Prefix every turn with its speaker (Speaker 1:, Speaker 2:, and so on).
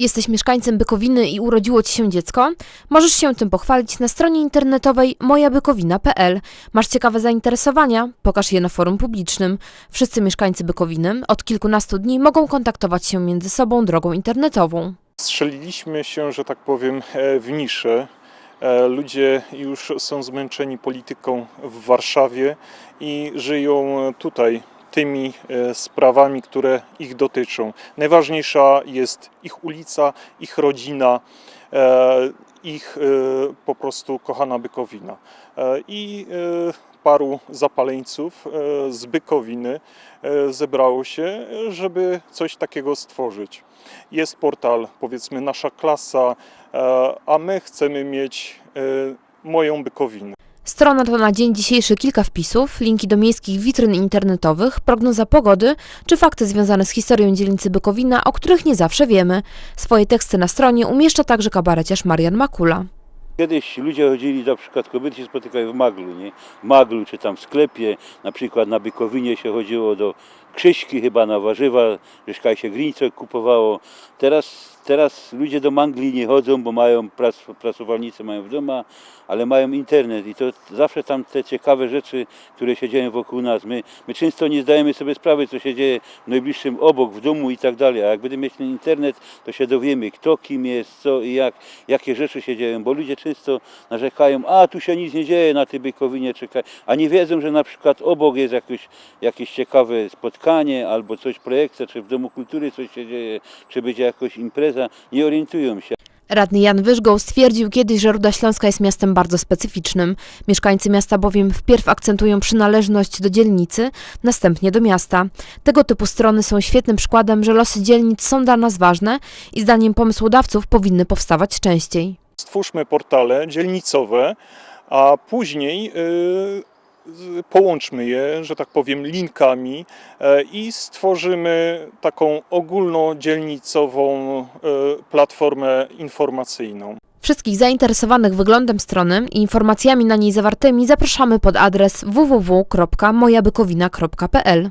Speaker 1: Jesteś mieszkańcem Bykowiny i urodziło ci się dziecko? Możesz się tym pochwalić na stronie internetowej mojabykowina.pl. Masz ciekawe zainteresowania? Pokaż je na forum publicznym. Wszyscy mieszkańcy Bykowiny od kilkunastu dni mogą kontaktować się między sobą drogą internetową.
Speaker 2: Strzeliliśmy się, że tak powiem, e, w niszę. E, Ludzie już są zmęczeni polityką w Warszawie i żyją tutaj tymi e, sprawami, które ich dotyczą. Najważniejsza jest ich ulica, ich rodzina, e, ich e, po prostu kochana Bykowina. I paru zapaleńców z Bykowiny zebrało się, żeby coś takiego stworzyć jest portal, powiedzmy, nasza klasa, a my chcemy mieć moją bykowinę.
Speaker 1: Strona to na dzień dzisiejszy kilka wpisów, linki do miejskich witryn internetowych, prognoza pogody czy fakty związane z historią dzielnicy Bykowina, o których nie zawsze wiemy. Swoje teksty na stronie umieszcza także kabareciarz Marian Makula.
Speaker 3: Kiedyś ludzie chodzili, na przykład kobiety się spotykały w Maglu, nie? W Maglu czy tam w sklepie, na przykład na Bykowinie się chodziło do Krzyśki chyba na warzywa, że się grińce kupowało. Teraz, teraz ludzie do Mangli nie chodzą, bo mają pras, prasowalnice mają w domu, ale mają internet i to zawsze tam te ciekawe rzeczy, które się dzieją wokół nas. My, my często nie zdajemy sobie sprawy, co się dzieje w najbliższym obok, w domu i tak dalej, a jak będziemy mieć ten internet, to się dowiemy, kto kim jest, co i jak, jakie rzeczy się dzieją, bo ludzie często narzekają, a tu się nic nie dzieje na tej Bykowinie, czekaj, a nie wiedzą, że na przykład obok jest jakieś, jakieś ciekawe spotkanie albo coś projekcja, czy w Domu Kultury coś się dzieje, czy będzie jakaś impreza, nie orientują się.
Speaker 1: Radny Jan Wyżgoł stwierdził kiedyś, że Ruda Śląska jest miastem bardzo specyficznym. Mieszkańcy miasta bowiem wpierw akcentują przynależność do dzielnicy, następnie do miasta. Tego typu strony są świetnym przykładem, że losy dzielnic są dla nas ważne i zdaniem pomysłodawców powinny powstawać częściej.
Speaker 2: Stwórzmy portale dzielnicowe, a później z- połączmy je, że tak powiem, linkami e, i stworzymy taką ogólnodzielnicową e, platformę informacyjną.
Speaker 1: Wszystkich zainteresowanych wyglądem strony i informacjami na niej zawartymi zapraszamy pod adres www.mojabykowina.pl.